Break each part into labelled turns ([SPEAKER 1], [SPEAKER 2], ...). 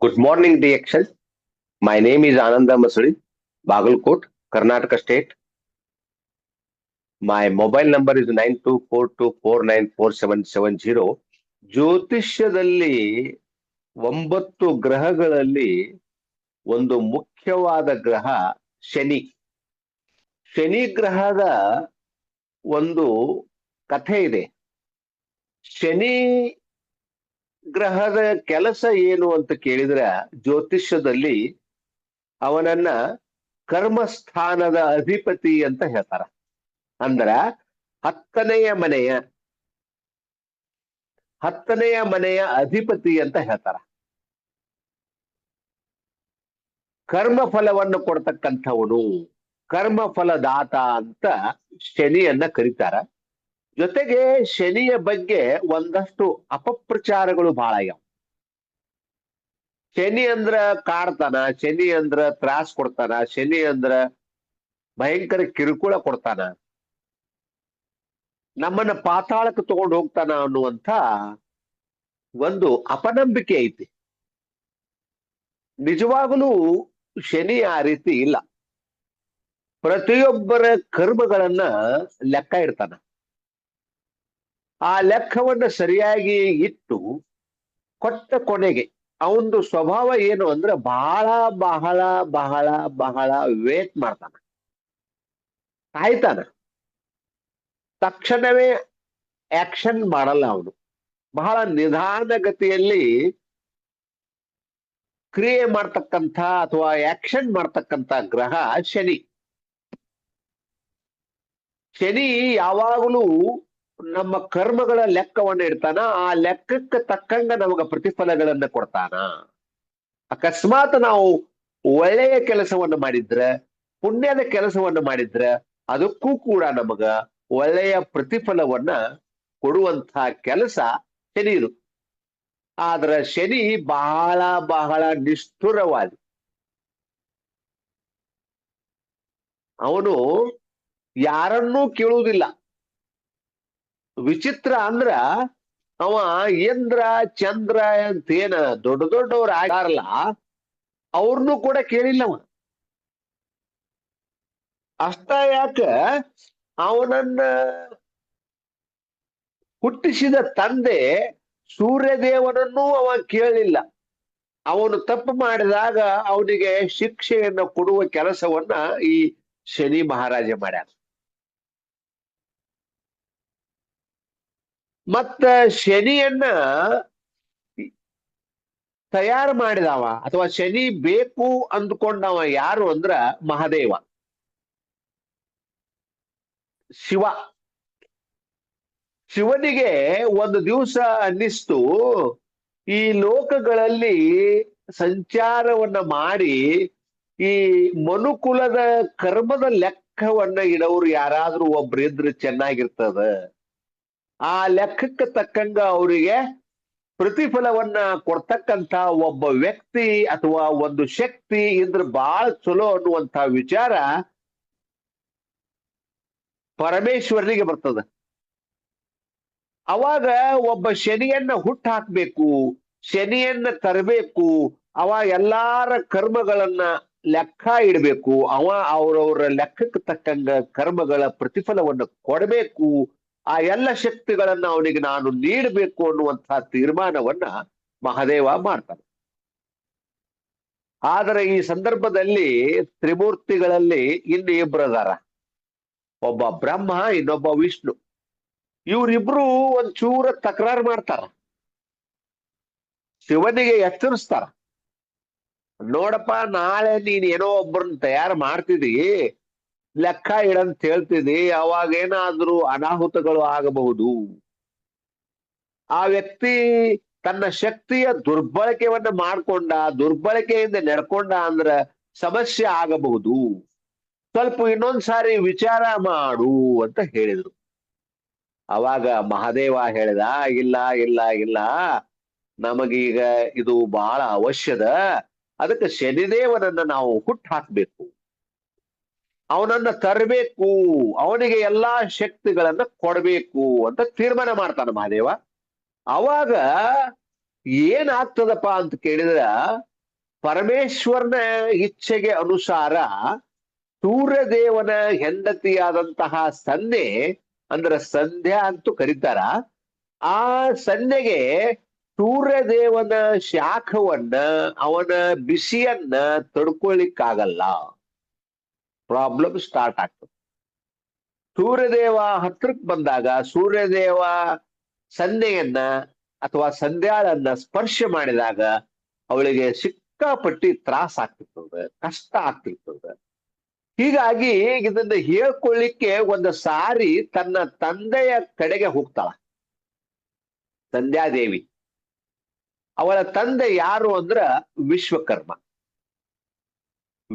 [SPEAKER 1] Good morning, DXL. My name is Ananda Masuri, Bagalkot, Karnataka State. My mobile number is nine two four two four nine four seven seven zero. ಜ್ಯೋತಿಷ್ಯದಲ್ಲಿ ಒಂಬತ್ತು ಗ್ರಹಗಳಲ್ಲಿ ಒಂದು ಮುಖ್ಯವಾದ ಗ್ರಹ ಶನಿ ಶನಿ ಗ್ರಹದ ಒಂದು ಕಥೆ ಇದೆ ಶನಿ ಗ್ರಹದ ಕೆಲಸ ಏನು ಅಂತ ಕೇಳಿದ್ರೆ ಜ್ಯೋತಿಷ್ಯದಲ್ಲಿ ಅವನನ್ನ ಕರ್ಮಸ್ಥಾನದ ಅಧಿಪತಿ ಅಂತ ಹೇಳ್ತಾರ. ಅಂದ್ರ ಹತ್ತನೆಯ ಮನೆಯ ಹತ್ತನೆಯ ಮನೆಯ ಅಧಿಪತಿ ಅಂತ ಹೇಳ್ತಾರ. ಕರ್ಮ ಫಲವನ್ನು ಕೊಡ್ತಕ್ಕಂಥವನು ಕರ್ಮ ಫಲದಾತ ಅಂತ ಶನಿಯನ್ನ ಕರೀತಾರ. ಜೊತೆಗೆ ಶನಿಯ ಬಗ್ಗೆ ಒಂದಷ್ಟು ಅಪಪ್ರಚಾರಗಳು ಬಹಳ ಆಗ್ಯಾವ. ಶನಿ ಅಂದ್ರ ಕಾಡ್ತಾನ, ಶನಿ ಅಂದ್ರ ತ್ರಾಸ್ ಕೊಡ್ತಾನ, ಶನಿ ಅಂದ್ರ ಭಯಂಕರ ಕಿರುಕುಳ ಕೊಡ್ತಾನ. ನಮ್ಮನ್ನ ಪಾತಾಳಕ್ಕೆ ತಗೊಂಡು ಹೋಗ್ತಾನ ಅನ್ನುವಂತ ಒಂದು ಅಪನಂಬಿಕೆ ಐತಿ. ನಿಜವಾಗಲೂ ಶನಿ ಆ ರೀತಿ ಇಲ್ಲ. ಪ್ರತಿಯೊಬ್ಬರ ಕರ್ಮಗಳನ್ನ ಲೆಕ್ಕ ಇಡ್ತಾನ. ಆ ಲೆಕ್ಕವನ್ನ ಸರಿಯಾಗಿ ಇಟ್ಟು ಕೊಟ್ಟ ಕೊನೆಗೆ ಅವನದು ಸ್ವಭಾವ ಏನು ಅಂದ್ರೆ ಬಹಳ ಬಹಳ ಬಹಳ ಬಹಳ ವೇಟ್ ಮಾಡ್ತಾನ. ಕಾಯ್ತಾನ ತಕ್ಷಣವೇ ಆಕ್ಷನ್ ಮಾಡಲ್ಲ ಅವನು. ಬಹಳ ನಿಧಾನಗತಿಯಲ್ಲಿ ಕ್ರಿಯೆ ಮಾಡ್ತಕ್ಕಂಥ ಅಥವಾ ಆಕ್ಷನ್ ಮಾಡ್ತಕ್ಕಂಥ ಗ್ರಹ ಶನಿ. ಶನಿ ಯಾವಾಗಲೂ ನಮ್ಮ ಕರ್ಮಗಳ ಲೆಕ್ಕವನ್ನ ಇಡ್ತಾನ, ಆ ಲೆಕ್ಕಕ್ಕೆ ತಕ್ಕಂಗ ನಮಗ ಪ್ರತಿಫಲಗಳನ್ನ ಕೊಡ್ತಾನ. ಅಕಸ್ಮಾತ್ ನಾವು ಒಳ್ಳೆಯ ಕೆಲಸವನ್ನು ಮಾಡಿದ್ರೆ, ಪುಣ್ಯದ ಕೆಲಸವನ್ನು ಮಾಡಿದ್ರೆ, ಅದಕ್ಕೂ ಕೂಡ ನಮಗ ಒಳ್ಳೆಯ ಪ್ರತಿಫಲವನ್ನ ಕೊಡುವಂತ ಕೆಲಸ ಶನಿದು. ಆದ್ರ ಶನಿ ಬಹಳ ಬಹಳ ನಿಷ್ಠುರವಾದ. ಅವನು ಯಾರನ್ನೂ ಕೇಳುವುದಿಲ್ಲ. ವಿಚಿತ್ರ ಅಂದ್ರ ಅವ ಇಂದ್ರ, ಚಂದ್ರ ಅಂತೇನ ದೊಡ್ಡ ದೊಡ್ಡವ್ರು ಆಗಾರಲ್ಲ ಅವ್ರನ್ನೂ ಕೂಡ ಕೇಳಿಲ್ಲ ಅವ. ಅಷ್ಟ ಯಾಕ ಅವನನ್ನ ಹುಟ್ಟಿಸಿದ ತಂದೆ ಸೂರ್ಯದೇವನನ್ನೂ ಅವ ಕೇಳಿಲ್ಲ. ಅವನು ತಪ್ಪು ಮಾಡಿದಾಗ ಅವನಿಗೆ ಶಿಕ್ಷೆಯನ್ನು ಕೊಡುವ ಕೆಲಸವನ್ನ ಈ ಶನಿ ಮಹಾರಾಜ ಮಾಡ್ಯಾನ. ಮತ್ತ ಶನಿಯನ್ನ ತಯಾರು ಮಾಡಿದವ ಅಥವಾ ಶನಿ ಬೇಕು ಅಂದ್ಕೊಂಡವ ಯಾರು ಅಂದ್ರ ಮಹಾದೇವ. ಶಿವ. ಶಿವನಿಗೆ ಒಂದು ದಿವಸ ಅನ್ನಿಸ್ತು, ಈ ಲೋಕಗಳಲ್ಲಿ ಸಂಚಾರವನ್ನ ಮಾಡಿ, ಈ ಮನುಕುಲದ ಕರ್ಮದ ಲೆಕ್ಕವನ್ನ ಇಡೋರು ಯಾರಾದ್ರೂ ಒಬ್ರು ಇದ್ರೆ ಚೆನ್ನಾಗಿರ್ತದ. ಆ ಲೆಕ್ಕಕ್ಕೆ ತಕ್ಕಂಗ ಅವರಿಗೆ ಪ್ರತಿಫಲವನ್ನ ಕೊಡ್ತಕ್ಕಂತ ಒಬ್ಬ ವ್ಯಕ್ತಿ ಅಥವಾ ಒಂದು ಶಕ್ತಿ ಇದ್ರ ಬಹಳ ಚಲೋ ಅನ್ನುವಂತ ವಿಚಾರ ಪರಮೇಶ್ವರನಿಗೆ ಬರ್ತದ. ಅವಾಗ ಒಬ್ಬ ಶನಿಯನ್ನ ಹುಟ್ಟು ಹಾಕ್ಬೇಕು, ಶನಿಯನ್ನ ತರಬೇಕು, ಅವ ಎಲ್ಲಾರ ಕರ್ಮಗಳನ್ನ ಲೆಕ್ಕ ಇಡಬೇಕು, ಅವ ಅವ್ರವ್ರ ಲೆಕ್ಕಕ್ಕೆ ತಕ್ಕಂಗ ಕರ್ಮಗಳ ಪ್ರತಿಫಲವನ್ನು ಕೊಡಬೇಕು ಆ ಎಲ್ಲ ಶಕ್ತಿಗಳನ್ನ ಅವನಿಗೆ ನಾನು ನೀಡಬೇಕು ಅನ್ನುವಂತಹ ತೀರ್ಮಾನವನ್ನ ಮಹಾದೇವ ಮಾಡ್ತಾನೆ. ಆದರೆ ಈ ಸಂದರ್ಭದಲ್ಲಿ ತ್ರಿಮೂರ್ತಿಗಳಲ್ಲಿ ಇನ್ನು ಇಬ್ಬರು ಅದಾರ. ಒಬ್ಬ ಬ್ರಹ್ಮ, ಇನ್ನೊಬ್ಬ ವಿಷ್ಣು. ಇವ್ರಿಬ್ರು ಒಂಚೂರ ತಕರಾರು ಮಾಡ್ತಾರ. ಶಿವನಿಗೆ ಎಚ್ಚರಿಸ್ತಾರ. ನೋಡಪ್ಪ, ನಾಳೆ ನೀನ್ ಏನೋ ಒಬ್ಬರನ್ನ ತಯಾರು ಮಾಡ್ತಿದಿ ಲೆಕ್ಕ ಇಡಂತ ಹೇಳ್ತಿದಿ ಅವಾಗ ಏನಾದ್ರೂ ಅನಾಹುತಗಳು ಆಗಬಹುದು. ಆ ವ್ಯಕ್ತಿ ತನ್ನ ಶಕ್ತಿಯ ದುರ್ಬಳಕೆಯನ್ನ ಮಾಡ್ಕೊಂಡ, ದುರ್ಬಳಕೆಯಿಂದ ನಡ್ಕೊಂಡ ಅಂದ್ರ ಸಮಸ್ಯೆ ಆಗಬಹುದು. ಸ್ವಲ್ಪ ಇನ್ನೊಂದ್ಸಾರಿ ವಿಚಾರ ಮಾಡು ಅಂತ ಹೇಳಿದ್ರು. ಅವಾಗ ಮಹಾದೇವ ಹೇಳಿದ, ಇಲ್ಲ ಇಲ್ಲ ಇಲ್ಲ, ನಮಗೀಗ ಇದು ಬಹಳ ಅವಶ್ಯದ, ಅದಕ್ಕೆ ಶನಿದೇವನನ್ನ ನಾವು ಹುಟ್ಟು ಹಾಕ್ಬೇಕು. ಅವನನ್ನ ತರಬೇಕು, ಅವನಿಗೆ ಎಲ್ಲಾ ಶಕ್ತಿಗಳನ್ನ ಕೊಡಬೇಕು ಅಂತ ತೀರ್ಮಾನ ಮಾಡ್ತಾನ ಮಹಾದೇವ. ಅವಾಗ ಏನಾಗ್ತದಪ್ಪ ಅಂತ ಕೇಳಿದ್ರ, ಪರಮೇಶ್ವರನ ಇಚ್ಛೆಗೆ ಅನುಸಾರ ಸೂರ್ಯದೇವನ ಹೆಂಡತಿಯಾದಂತಹ ಸಂಧೆ ಅಂದ್ರೆ ಸಂಧ್ಯಾ ಅಂತೂ ಕರೀತಾರ, ಆ ಸಂಧೆಗೆ ಸೂರ್ಯದೇವನ ಶಾಖವನ್ನ, ಅವನ ಬಿಸಿಯನ್ನ ತಡ್ಕೊಳ್ಳಿಕ್ಕಾಗಲ್ಲ ಪ್ರಾಬ್ಲಮ್ ಸ್ಟಾರ್ಟ್ ಆಗ್ತದೆ. ಸೂರ್ಯದೇವ ಹತ್ರಕ್ಕೆ ಬಂದಾಗ ಸೂರ್ಯದೇವ ಸಂಧೆಯನ್ನ ಅಥವಾ ಸಂಧ್ಯಾಳನ್ನ ಸ್ಪರ್ಶ ಮಾಡಿದಾಗ ಅವಳಿಗೆ ಸಿಕ್ಕಾಪಟ್ಟಿ ತ್ರಾಸ ಆಗ್ತಿರ್ತದ, ಕಷ್ಟ ಆಗ್ತಿರ್ತದ. ಹೀಗಾಗಿ ಇದನ್ನ ಹೇಳ್ಕೊಳ್ಳಿಕ್ಕೆ ಒಂದು ಸಾರಿ ತನ್ನ ತಂದೆಯ ಕಡೆಗೆ ಹೋಗ್ತಾಳ. ಸಂಧ್ಯಾದೇವಿ. ಅವಳ ತಂದೆ ಯಾರು ಅಂದ್ರ ವಿಶ್ವಕರ್ಮ.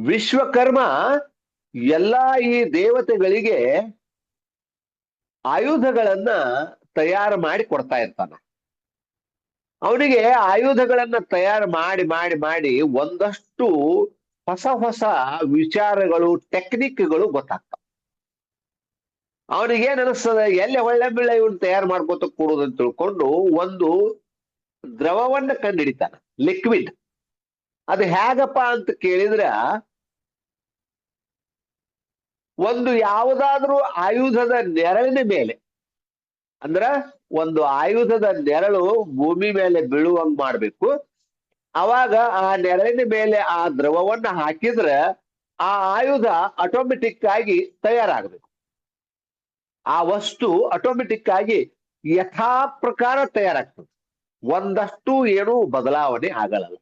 [SPEAKER 1] ವಿಶ್ವಕರ್ಮ ಎಲ್ಲಾ ಈ ದೇವತೆಗಳಿಗೆ ಆಯುಧಗಳನ್ನ ತಯಾರು ಮಾಡಿ ಕೊಡ್ತಾ ಇರ್ತಾನ. ಅವನಿಗೆ ಆಯುಧಗಳನ್ನ ತಯಾರು ಮಾಡಿ ಮಾಡಿ ಮಾಡಿ ಒಂದಷ್ಟು ಹೊಸ ಹೊಸ ವಿಚಾರಗಳು, ಟೆಕ್ನಿಕ್ಗಳು ಗೊತ್ತಾಗ್ತಾವ. ಅವನಿಗೆ ಅನಿಸ್ತದೆ, ಎಲ್ಲಿ ಒಳ್ಳೆ ಬೆಳ್ಳೆ ಇವನ್ ತಯಾರು ಮಾಡ್ಕೋತ ಕೊಡೋದು ಅಂತ ತಿಳ್ಕೊಂಡು ಒಂದು ದ್ರವವನ್ನ ಕಂಡಿಡಿತಾನ ಲಿಕ್ವಿಡ್ ಅದು ಹೇಗಪ್ಪ ಅಂತ ಕೇಳಿದ್ರ ಒಂದು ಯಾವುದಾದ್ರೂ ಆಯುಧದ ನೆರಳಿನ ಮೇಲೆ, ಅಂದ್ರ ಒಂದು ಆಯುಧದ ನೆರಳು ಭೂಮಿ ಮೇಲೆ ಬೀಳುವಂಗ್ ಮಾಡ್ಬೇಕು. ಅವಾಗ ಆ ನೆರಳಿನ ಮೇಲೆ ಆ ದ್ರವವನ್ನ ಹಾಕಿದ್ರೆ ಆ ಆಯುಧ ಆಟೋಮೆಟಿಕ್ ಆಗಿ ತಯಾರಾಗಬೇಕು. ಆ ವಸ್ತು ಆಟೋಮೆಟಿಕ್ ಆಗಿ ಯಥಾ ಪ್ರಕಾರ ತಯಾರಾಗ್ತದೆ. ಒಂದಷ್ಟು ಏನು ಬದಲಾವಣೆ ಆಗಲ್ಲ.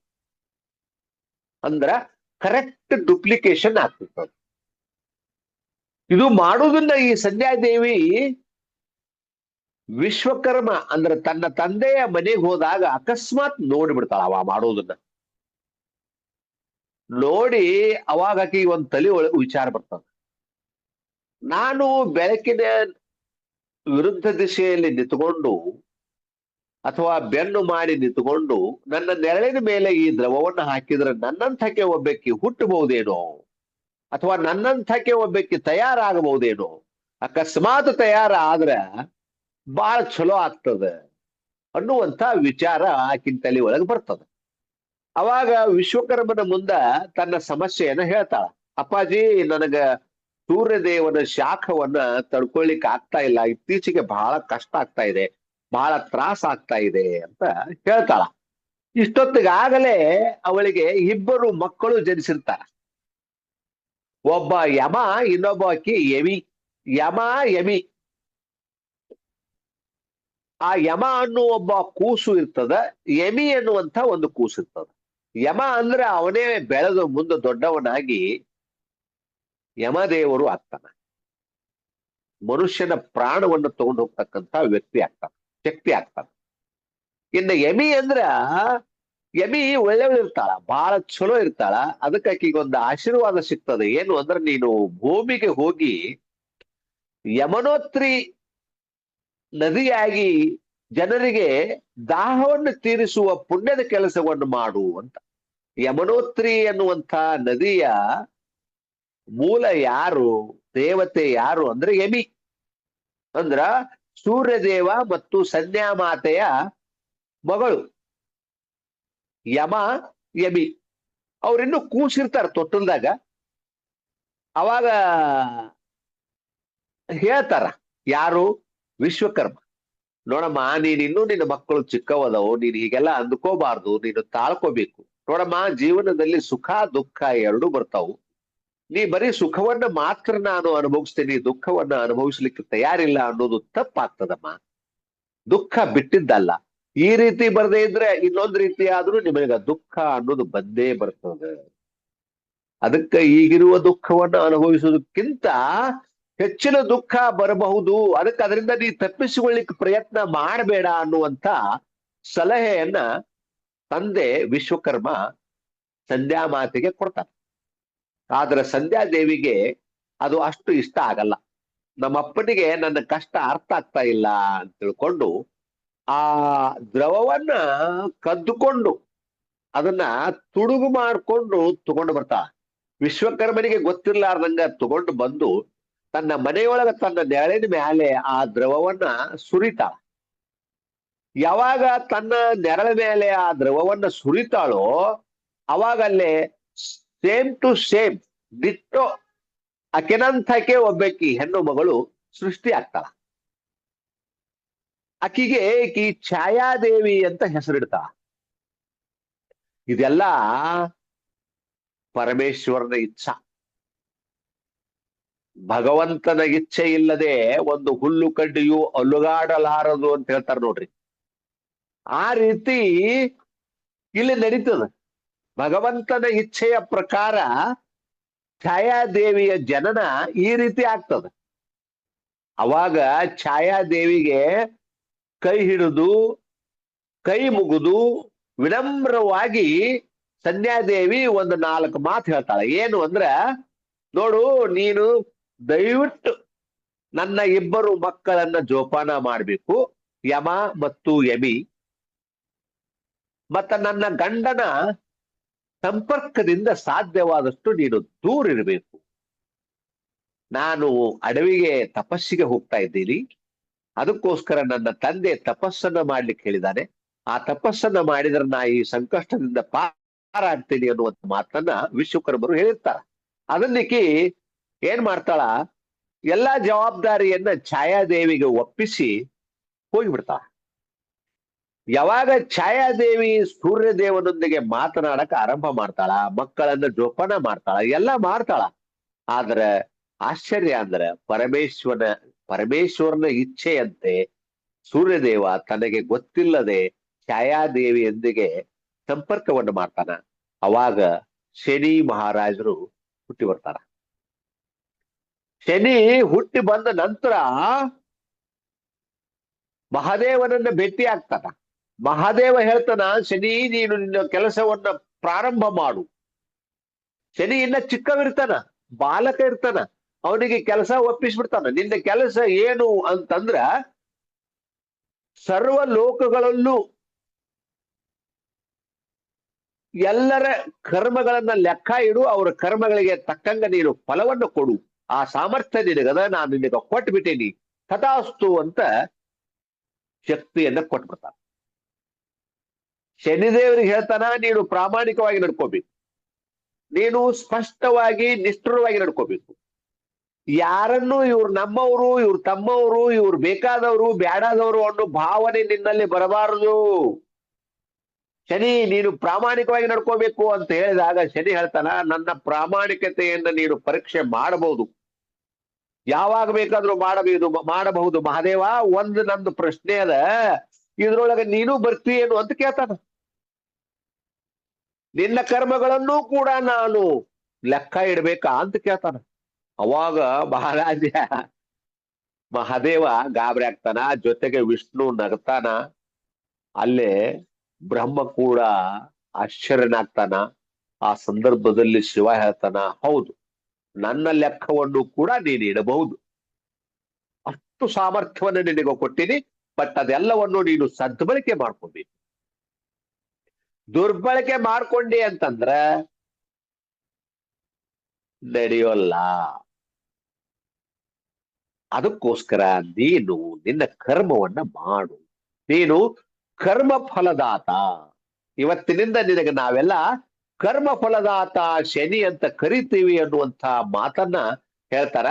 [SPEAKER 1] ಅಂದ್ರ ಕರೆಕ್ಟ್ ಡುಪ್ಲಿಕೇಶನ್ ಆಗ್ತಿರ್ತದೆ ಇದು ಮಾಡುವುದನ್ನ ಈ ಸಂಧ್ಯಾದೇವಿ ವಿಶ್ವಕರ್ಮ ಅಂದ್ರೆ ತನ್ನ ತಂದೆಯ ಮನೆಗೆ ಹೋದಾಗ ಅಕಸ್ಮಾತ್ ನೋಡಿಬಿಡ್ತಾಳ ಅವ ಮಾಡೋದನ್ನ ನೋಡಿ ಅವಾಗ ಆಕಿ ಒಂದ್ ತಲೆ ಒಳಗೆ ವಿಚಾರ ಬರ್ತದ. ನಾನು ಬೆಳಕಿನ ವಿರುದ್ಧ ದಿಶೆಯಲ್ಲಿ ನಿಂತುಕೊಂಡು ಅಥವಾ ಬೆನ್ನು ಮಾಡಿ ನಿಂತುಕೊಂಡು ನನ್ನ ನೆರಳಿನ ಮೇಲೆ ಈ ದ್ರವವನ್ನು ಹಾಕಿದ್ರೆ ನನ್ನಂಥಕ್ಕೆ ಒಬ್ಬಕ್ಕೆ ಹುಟ್ಟಬಹುದೇನೋ? ಅಥವಾ ನನ್ನಂಥಕ್ಕೆ ಒಬ್ಬಕ್ಕೆ ತಯಾರಾಗಬಹುದೇನೋ? ಅಕಸ್ಮಾತ್ ತಯಾರಾದ್ರ ಬಹಳ ಚಲೋ ಆಗ್ತದೆ ಅನ್ನುವಂಥ ವಿಚಾರ ಆಕಿನ ತಲೆ ಒಳಗೆ ಬರ್ತದೆ. ಅವಾಗ ವಿಶ್ವಕರ್ಮನ ಮುಂದ ತನ್ನ ಸಮಸ್ಯೆಯನ್ನ ಹೇಳ್ತಾಳ. ಅಪ್ಪಾಜಿ, ನನಗ ಸೂರ್ಯದೇವನ ಶಾಖವನ್ನ ತಡ್ಕೊಳ್ಲಿಕ್ಕೆ ಆಗ್ತಾ ಇಲ್ಲ. ಇತ್ತೀಚೆಗೆ ಬಹಳ ಕಷ್ಟ ಆಗ್ತಾ ಇದೆ. ಬಹಳ ತ್ರಾಸ ಆಗ್ತಾ ಇದೆ ಅಂತ ಹೇಳ್ತಾಳ. ಇಷ್ಟೊತ್ತಿಗಾಗಲೇ ಅವಳಿಗೆ ಇಬ್ಬರು ಮಕ್ಕಳು ಜನಿಸಿರ್ತಾರ. ಒಬ್ಬ ಯಮ, ಇನ್ನೊಬ್ಬ ಅಕ್ಕಿ ಯಮಿ ಯಮ ಯಮಿ ಆ ಯಮ ಅನ್ನುವ ಒಬ್ಬ ಕೂಸು ಇರ್ತದ ಯಮಿ ಅನ್ನುವಂತ ಒಂದು ಕೂಸು ಇರ್ತದ. ಯಮ ಅಂದ್ರೆ ಅವನೇ ಬೆಳೆದು ಮುಂದೆ ದೊಡ್ಡವನಾಗಿ ಯಮದೇವರು ಆಗ್ತಾನ. ಮನುಷ್ಯನ ಪ್ರಾಣವನ್ನು ತಗೊಂಡು ಹೋಗ್ತಕ್ಕಂತ ವ್ಯಕ್ತಿ ಆಗ್ತಾನ, ಶಕ್ತಿ ಆಗ್ತಾನ. ಇನ್ನು ಯಮಿ ಅಂದ್ರ ಯಮಿ ಒಳ್ಳೆಯವಳು ಇರ್ತಾಳ ಬಹಳ ಚಲೋ ಇರ್ತಾಳ, ಅದಕ್ಕೆ ಆಕಿಗೆ ಒಂದು ಆಶೀರ್ವಾದ ಸಿಗ್ತದೆ. ಏನು ಅಂದ್ರೆ ನೀನು ಭೂಮಿಗೆ ಹೋಗಿ ಯಮನೋತ್ರಿ ನದಿಯಾಗಿ ಜನರಿಗೆ ದಾಹವನ್ನು ತೀರಿಸುವ ಪುಣ್ಯದ ಕೆಲಸವನ್ನು ಮಾಡು ಅಂತ. ಯಮನೋತ್ರಿ ಎನ್ನುವಂತ ನದಿಯ ಮೂಲ ಯಾರು, ದೇವತೆ ಯಾರು ಅಂದ್ರೆ ಯಮಿ ಅಂದ್ರ ಸೂರ್ಯದೇವ ಮತ್ತು ಸಂಧ್ಯಾಮಾತೆಯ ಮಗಳು. ಯಮ, ಯಮಿ. ಅವರಿನ್ನು ಕೂಸಿರ್ತಾರ ತೊಟ್ಟಲ್ದಾಗ. ಅವಾಗ ಹೇಳ್ತಾರ, ಯಾರು? ವಿಶ್ವಕರ್ಮ. ನೋಡಮ್ಮ, ನೀನ್ ಇನ್ನೂ ನಿನ್ನ ಮಕ್ಕಳು ಚಿಕ್ಕವದವು, ನೀನ್ ಹೀಗೆಲ್ಲ ಅಂದ್ಕೋಬಾರ್ದು, ನೀನು ತಾಳ್ಕೋಬೇಕು. ನೋಡಮ್ಮ, ಜೀವನದಲ್ಲಿ ಸುಖ, ದುಃಖ ಎರಡೂ ಬರ್ತಾವು. ನೀ ಬರೀ ಸುಖವನ್ನ ಮಾತ್ರ ನಾನು ಅನುಭವಿಸ್ತೀನಿ, ದುಃಖವನ್ನ ಅನುಭವಿಸ್ಲಿಕ್ಕೆ ತಯಾರಿಲ್ಲ ಅನ್ನೋದು ತಪ್ಪಾಗ್ತದಮ್ಮ. ದುಃಖ ಬಿಟ್ಟಿದ್ದಲ್ಲ. ಈ ರೀತಿ ಬರದೇ ಇದ್ರೆ ಇನ್ನೊಂದು ರೀತಿ ಆದ್ರೂ ನಿಮಗೆ ದುಃಖ ಅನ್ನೋದು ಬಂದೇ ಬರ್ತದೆ. ಅದಕ್ಕೆ ಈಗಿರುವ ದುಃಖವನ್ನ ಅನುಭವಿಸುವುದಕ್ಕಿಂತ ಹೆಚ್ಚಿನ ದುಃಖ ಬರಬಹುದು. ಅದಕ್ಕೆ ಅದರಿಂದ ನೀ ತಪ್ಪಿಸಿಕೊಳ್ಳಿಕ್ಕೆ ಪ್ರಯತ್ನ ಮಾಡಬೇಡ ಅನ್ನುವಂತ ಸಲಹೆಯನ್ನ ತಂದೆ ವಿಶ್ವಕರ್ಮ ಸಂಧ್ಯಾ ಮಾತಿಗೆ ಕೊಡ್ತಾರೆ. ಆದ್ರೆ ಸಂಧ್ಯಾ ದೇವಿಗೆ ಅದು ಅಷ್ಟು ಇಷ್ಟ ಆಗಲ್ಲ. ನಮ್ಮಪ್ಪನಿಗೆ ನನ್ನ ಕಷ್ಟ ಅರ್ಥ ಆಗ್ತಾ ಇಲ್ಲ ಅಂತ ತಿಳ್ಕೊಂಡು ಆ ದ್ರವವನ್ನ ಕದ್ದುಕೊಂಡು ಅದನ್ನ ತುಡುಗು ಮಾಡ್ಕೊಂಡು ತಗೊಂಡು ಬರ್ತಾ. ವಿಶ್ವಕರ್ಮನಿಗೆ ಗೊತ್ತಿರ್ಲಾರ್ದಂಗ ತಗೊಂಡು ಬಂದು ತನ್ನ ಮನೆಯೊಳಗ ತನ್ನ ನೆರಳಿನ ಮೇಲೆ ಆ ದ್ರವವನ್ನ ಸುರಿತಾಳ ಯಾವಾಗ ತನ್ನ ನೆರಳ ಮೇಲೆ ಆ ದ್ರವವನ್ನ ಸುರಿತಾಳೋ ಅವಾಗಲ್ಲೇ ಸೇಮ್ ಟು ಸೇಮ್ ದಿಟ್ಟೋ ಅಕೆನಂಥಕ್ಕೆ ಒಬ್ಬಾಕಿ ಹೆಣ್ಣು ಮಗಳು ಸೃಷ್ಟಿ ಆಗ್ತಾಳ. ಆಕಿಗೆ ಈ ಛಾಯಾದೇವಿ ಅಂತ ಹೆಸರಿಡ್ತ. ಇದೆಲ್ಲ ಪರಮೇಶ್ವರನ ಇಚ್ಛಾ. ಭಗವಂತನ ಇಚ್ಛೆ ಇಲ್ಲದೆ ಒಂದು ಹುಲ್ಲು ಕಡ್ಡಿಯು ಅಲುಗಾಡಲಾರದು ಅಂತ ಹೇಳ್ತಾರೆ ನೋಡ್ರಿ. ಆ ರೀತಿ ಇಲ್ಲಿ ನಡೀತದ. ಭಗವಂತನ ಇಚ್ಛೆಯ ಪ್ರಕಾರ ಛಾಯಾದೇವಿಯ ಜನನ ಈ ರೀತಿ ಆಗ್ತದ. ಅವಾಗ ಛಾಯಾದೇವಿಗೆ ಕೈ ಹಿಡಿದು, ಕೈ ಮುಗಿದು ವಿನಮ್ರವಾಗಿ ಸಂಧ್ಯಾದೇವಿ ಒಂದು ನಾಲ್ಕು ಮಾತು ಹೇಳ್ತಾಳೆ. ಏನು ಅಂದ್ರ, ನೋಡು, ನೀನು ದಯವಿಟ್ಟು ನನ್ನ ಇಬ್ಬರು ಮಕ್ಕಳನ್ನ ಜೋಪಾನ ಮಾಡಬೇಕು. ಯಮ ಮತ್ತು ಯಮಿ. ಮತ್ತ ನನ್ನ ಗಂಡನ ಸಂಪರ್ಕದಿಂದ ಸಾಧ್ಯವಾದಷ್ಟು ನೀನು ದೂರ ಇರಬೇಕು ನಾನು ಅಡವಿಗೆ ತಪಸ್ಸಿಗೆ ಹೋಗ್ತಾ ಇದ್ದೀನಿ. ಅದಕ್ಕೋಸ್ಕರ ನನ್ನ ತಂದೆ ತಪಸ್ಸನ್ನ ಮಾಡ್ಲಿಕ್ಕೆ ಹೇಳಿದ್ದಾನೆ ಆ ತಪಸ್ಸನ್ನ ಮಾಡಿದ್ರೆ ನಾ ಈ ಸಂಕಷ್ಟದಿಂದ ಪಾರಾಗ್ತೀನಿ ಅನ್ನುವಂತ ಮಾತನ್ನ ವಿಶ್ವಕರ್ಮರು ಹೇಳಿರ್ತಾರ. ಅದನ್ನಿಕ್ಕಿ ಏನ್ ಮಾಡ್ತಾಳ? ಎಲ್ಲಾ ಜವಾಬ್ದಾರಿಯನ್ನ ಛಾಯಾದೇವಿಗೆ ಒಪ್ಪಿಸಿ ಹೋಗಿಬಿಡ್ತಾಳ. ಯಾವಾಗ ಛಾಯಾದೇವಿ ಸೂರ್ಯದೇವನೊಂದಿಗೆ ಮಾತನಾಡಕ ಆರಂಭ ಮಾಡ್ತಾಳ, ಮಕ್ಕಳನ್ನ ಜೋಪಾನ ಮಾಡ್ತಾಳ, ಎಲ್ಲ ಮಾಡ್ತಾಳ. ಆದ್ರ ಆಶ್ಚರ್ಯ ಅಂದ್ರೆ ಪರಮೇಶ್ವರನ ಪರಮೇಶ್ವರನ ಇಚ್ಛೆಯಂತೆ ಸೂರ್ಯದೇವ ತನಗೆ ಗೊತ್ತಿಲ್ಲದೆ ಛಾಯಾದೇವಿಯೊಂದಿಗೆ ಸಂಪರ್ಕವನ್ನು ಮಾಡ್ತಾನ. ಅವಾಗ ಶನಿ ಮಹಾರಾಜರು ಹುಟ್ಟಿ ಬರ್ತಾರ. ಶನಿ ಹುಟ್ಟಿ ಬಂದ ನಂತರ ಮಹಾದೇವನನ್ನ ಭೇಟಿ ಆಗ್ತಾನ. ಮಹಾದೇವ ಹೇಳ್ತಾನ, ಶನಿ, ನೀನು ನಿನ್ನ ಕೆಲಸವನ್ನ ಪ್ರಾರಂಭ ಮಾಡು. ಶನಿ ಇನ್ನ ಚಿಕ್ಕವಿರ್ತಾನ ಬಾಲಕ ಇರ್ತಾನ. ಅವನಿಗೆ ಕೆಲಸ ಒಪ್ಪಿಸ್ಬಿಡ್ತಾನ. ನಿನ್ನ ಕೆಲಸ ಏನು ಅಂತಂದ್ರ ಸರ್ವ ಲೋಕಗಳಲ್ಲೂ ಎಲ್ಲರ ಕರ್ಮಗಳನ್ನ ಲೆಕ್ಕ ಇಡು, ಅವರ ಕರ್ಮಗಳಿಗೆ ತಕ್ಕಂಗ ನೀನು ಫಲವನ್ನು ಕೊಡು. ಆ ಸಾಮರ್ಥ್ಯ ನಿನಗದ, ನಾನು ನಿನಗ ಕೊಟ್ಬಿಟ್ಟೇನಿ. ಕಥಾಸ್ತು ಅಂತ ಶಕ್ತಿಯನ್ನ ಕೊಟ್ಬಿಡ್ತಾನ. ಶನಿದೇವರಿಗೆ ಹೇಳ್ತಾನ, ನೀನು ಪ್ರಾಮಾಣಿಕವಾಗಿ ನಡ್ಕೋಬೇಕು. ನೀನು ಸ್ಪಷ್ಟವಾಗಿ ನಿಷ್ಠುರವಾಗಿ ನಡ್ಕೋಬೇಕು. ಯಾರನ್ನು ಇವ್ರು ನಮ್ಮವರು, ಇವ್ರು ತಮ್ಮವರು, ಇವ್ರು ಬೇಕಾದವರು, ಬ್ಯಾಡಾದವರು ಅನ್ನೋ ಭಾವನೆ ನಿನ್ನಲ್ಲಿ ಬರಬಾರದು. ಶನಿ, ನೀನು ಪ್ರಾಮಾಣಿಕವಾಗಿ ನಡ್ಕೋಬೇಕು ಅಂತ ಹೇಳಿದಾಗ ಶನಿ ಹೇಳ್ತಾನ, ನನ್ನ ಪ್ರಾಮಾಣಿಕತೆಯನ್ನ ನೀನು ಪರೀಕ್ಷೆ ಮಾಡಬಹುದು. ಯಾವಾಗ ಬೇಕಾದ್ರೂ ಮಾಡಬಹುದು ಮಾಡಬಹುದು. ಮಹಾದೇವ, ಒಂದು ನಂದು ಪ್ರಶ್ನೆ ಅದ, ಇದ್ರೊಳಗೆ ನೀನು ಬರ್ತೀಯೇನು ಅಂತ ಕೇಳ್ತಾನ. ನಿನ್ನ ಕರ್ಮಗಳನ್ನು ಕೂಡ ನಾನು ಲೆಕ್ಕ ಇಡ್ಬೇಕಾ ಅಂತ ಕೇಳ್ತಾನ. ಅವಾಗ ಮಹಾರಾಜ ಮಹಾದೇವ ಗಾಬರಿ ಆಗ್ತಾನ, ಜೊತೆಗೆ ವಿಷ್ಣು ನಗ್ತಾನ, ಅಲ್ಲೇ ಬ್ರಹ್ಮ ಕೂಡ ಆಶ್ಚರ್ಯನಾಗ್ತಾನ ಆ ಸಂದರ್ಭದಲ್ಲಿ ಶಿವ ಹೇಳ್ತಾನ, ಹೌದು, ನನ್ನ ಲೆಕ್ಕವನ್ನು ಕೂಡ ನೀನು ಇಡಬಹುದು. ಅಷ್ಟು ಸಾಮರ್ಥ್ಯವನ್ನು ನಿನಗೆ ಕೊಟ್ಟಿನಿ ಬಟ್ ಅದೆಲ್ಲವನ್ನು ನೀನು ಸದ್ಬಳಕೆ ಮಾಡ್ಕೊಂಡಿ. ದುರ್ಬಳಕೆ ಮಾಡ್ಕೊಂಡಿ ಅಂತಂದ್ರ, ನಡೆಯೋಲ್ಲ. ಅದಕ್ಕೋಸ್ಕರ ನೀನು ನಿನ್ನ ಕರ್ಮವನ್ನ ಮಾಡು. ನೀನು ಕರ್ಮ ಫಲದಾತ ಇವತ್ತಿನಿಂದ ನಿನಗೆ ನಾವೆಲ್ಲ ಕರ್ಮ ಫಲದಾತ ಶನಿ ಅಂತ ಕರಿತೀವಿ ಅನ್ನುವಂತ ಮಾತನ್ನ ಹೇಳ್ತಾರ.